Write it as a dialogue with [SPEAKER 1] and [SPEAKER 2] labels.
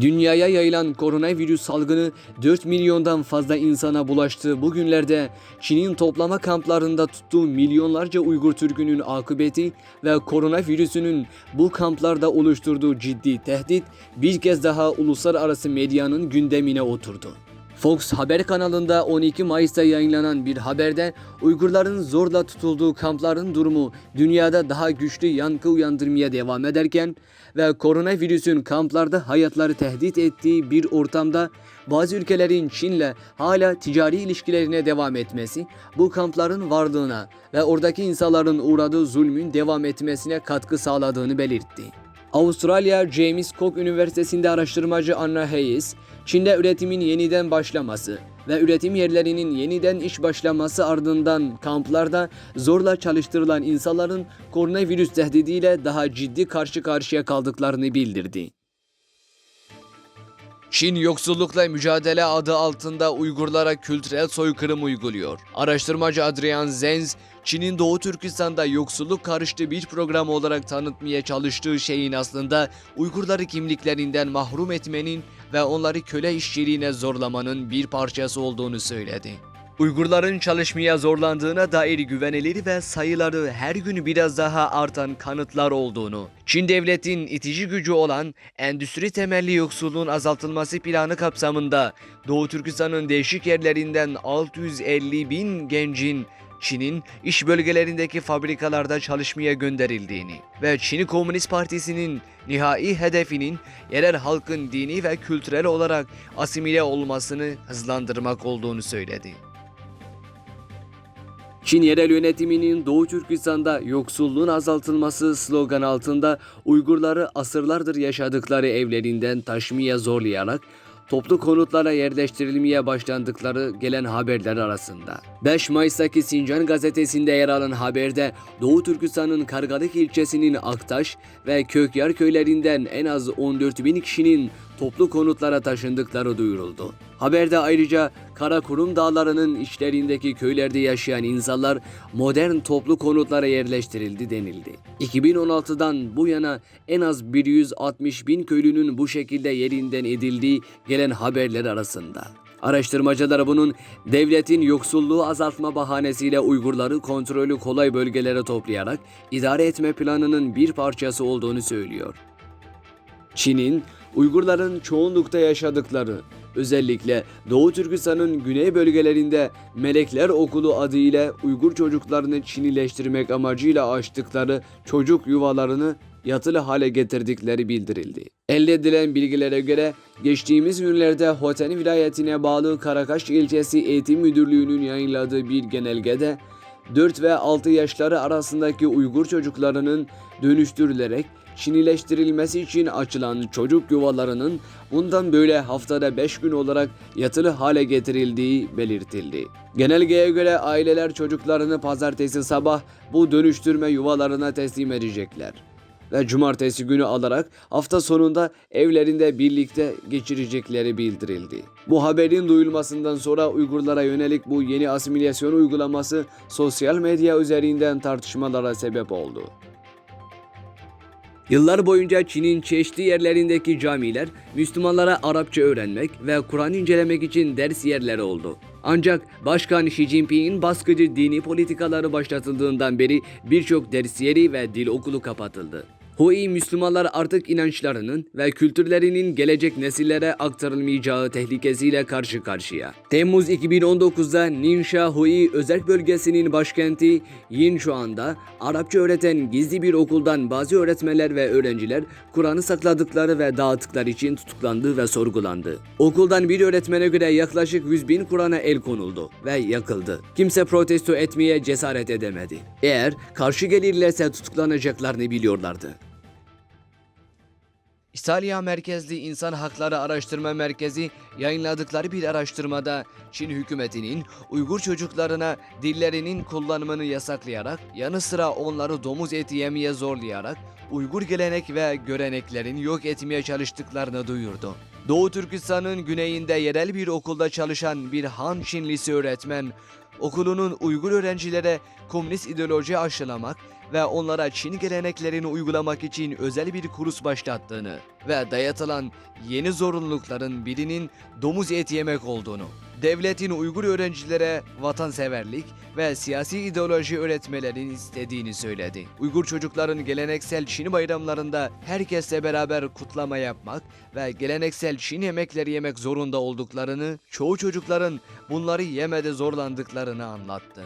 [SPEAKER 1] Dünyaya yayılan koronavirüs salgını 4 milyondan fazla insana bulaştığı bu günlerde Çin'in toplama kamplarında tuttuğu milyonlarca Uygur Türk'ünün akıbeti ve koronavirüsünün bu kamplarda oluşturduğu ciddi tehdit bir kez daha uluslararası medyanın gündemine oturdu. Fox Haber kanalında 12 Mayıs'ta yayınlanan bir haberde Uygurların zorla tutulduğu kampların durumu dünyada daha güçlü yankı uyandırmaya devam ederken ve koronavirüsün kamplarda hayatları tehdit ettiği bir ortamda bazı ülkelerin Çin'le hala ticari ilişkilerine devam etmesi bu kampların varlığına ve oradaki insanların uğradığı zulmün devam etmesine katkı sağladığını belirtti. Avustralya James Cook Üniversitesi'nde araştırmacı Anna Hayes, Çin'de üretimin yeniden başlaması ve üretim yerlerinin yeniden iş başlaması ardından kamplarda zorla çalıştırılan insanların koronavirüs tehdidiyle daha ciddi karşı karşıya kaldıklarını bildirdi. Çin yoksullukla mücadele adı altında Uygurlara kültürel soykırım uyguluyor. Araştırmacı Adrian Zenz, Çin'in Doğu Türkistan'da yoksulluk karıştığı bir program olarak tanıtmaya çalıştığı şeyin aslında Uygurları kimliklerinden mahrum etmenin ve onları köle işçiliğine zorlamanın bir parçası olduğunu söyledi. Uygurların çalışmaya zorlandığına dair güvenilir ve sayıları her gün biraz daha artan kanıtlar olduğunu, Çin devletin itici gücü olan endüstri temelli yoksulluğun azaltılması planı kapsamında Doğu Türkistan'ın değişik yerlerinden 650 bin gencin Çin'in iş bölgelerindeki fabrikalarda çalışmaya gönderildiğini ve Çin Komünist Partisi'nin nihai hedefinin yerel halkın dini ve kültürel olarak asimile olmasını hızlandırmak olduğunu söyledi. Çin yerel yönetiminin Doğu Türkistan'da yoksulluğun azaltılması slogan altında Uygurları asırlardır yaşadıkları evlerinden taşımaya zorlayarak toplu konutlara yerleştirilmeye başlandıkları gelen haberler arasında. 5 Mayıs'taki Sincan gazetesinde yer alan haberde Doğu Türkistan'ın Kargalık ilçesinin Aktaş ve Kökyar köylerinden en az 14 bin kişinin toplu konutlara taşındıkları duyuruldu. Haberde ayrıca Karakurum Dağları'nın içlerindeki köylerde yaşayan insanlar modern toplu konutlara yerleştirildi denildi. 2016'dan bu yana en az 160 bin köylünün bu şekilde yerinden edildiği gelen haberler arasında. Araştırmacılar bunun devletin yoksulluğu azaltma bahanesiyle Uygurları kontrolü kolay bölgelere toplayarak idare etme planının bir parçası olduğunu söylüyor. Çin'in Uygurların çoğunlukta yaşadıkları, özellikle Doğu Türkistan'ın güney bölgelerinde Melekler Okulu adıyla Uygur çocuklarını Çinileştirmek amacıyla açtıkları çocuk yuvalarını yatılı hale getirdikleri bildirildi. Elde edilen bilgilere göre geçtiğimiz günlerde Hoten vilayetine bağlı Karakaş ilçesi Eğitim Müdürlüğü'nün yayınladığı bir genelgede 4 ve 6 yaşları arasındaki Uygur çocuklarının dönüştürülerek Çinileştirilmesi için açılan çocuk yuvalarının bundan böyle haftada 5 gün olarak yatılı hale getirildiği belirtildi. Genelgeye göre aileler çocuklarını pazartesi sabah bu dönüştürme yuvalarına teslim edecekler ve cumartesi günü alarak hafta sonunda evlerinde birlikte geçirecekleri bildirildi. Bu haberin duyulmasından sonra Uygurlara yönelik bu yeni asimilasyon uygulaması sosyal medya üzerinden tartışmalara sebep oldu. Yıllar boyunca Çin'in çeşitli yerlerindeki camiler Müslümanlara Arapça öğrenmek ve Kur'an incelemek için ders yerleri oldu. Ancak Başkan Xi Jinping'in baskıcı dini politikaları başlatıldığından beri birçok ders yeri ve dil okulu kapatıldı. Hui Müslümanlar artık inançlarının ve kültürlerinin gelecek nesillere aktarılmayacağı tehlikesiyle karşı karşıya. Temmuz 2019'da Ninsha Hui özel bölgesinin başkenti Yinchuan'da Arapça öğreten gizli bir okuldan bazı öğretmenler ve öğrenciler Kur'an'ı sakladıkları ve dağıttıkları için tutuklandı ve sorgulandı. Okuldan bir öğretmene göre yaklaşık 100 bin Kur'an'a el konuldu ve yakıldı. Kimse protesto etmeye cesaret edemedi. Eğer karşı gelirlerse tutuklanacaklarını biliyorlardı. İtalya merkezli İnsan Hakları Araştırma Merkezi yayınladıkları bir araştırmada Çin hükümetinin Uygur çocuklarına dillerinin kullanımını yasaklayarak yanı sıra onları domuz eti yemeye zorlayarak Uygur gelenek ve göreneklerini yok etmeye çalıştıklarını duyurdu. Doğu Türkistan'ın güneyinde yerel bir okulda çalışan bir Han Çinlisi öğretmen okulunun Uygur öğrencilere komünist ideoloji aşılamak ve onlara Çin geleneklerini uygulamak için özel bir kurs başlattığını ve dayatılan yeni zorunlulukların birinin domuz eti yemek olduğunu, devletin Uygur öğrencilere vatanseverlik ve siyasi ideoloji öğretmelerini istediğini söyledi. Uygur çocukların geleneksel Çin bayramlarında herkesle beraber kutlama yapmak ve geleneksel Çin yemekleri yemek zorunda olduklarını, çoğu çocukların bunları yemede zorlandıklarını anlattı.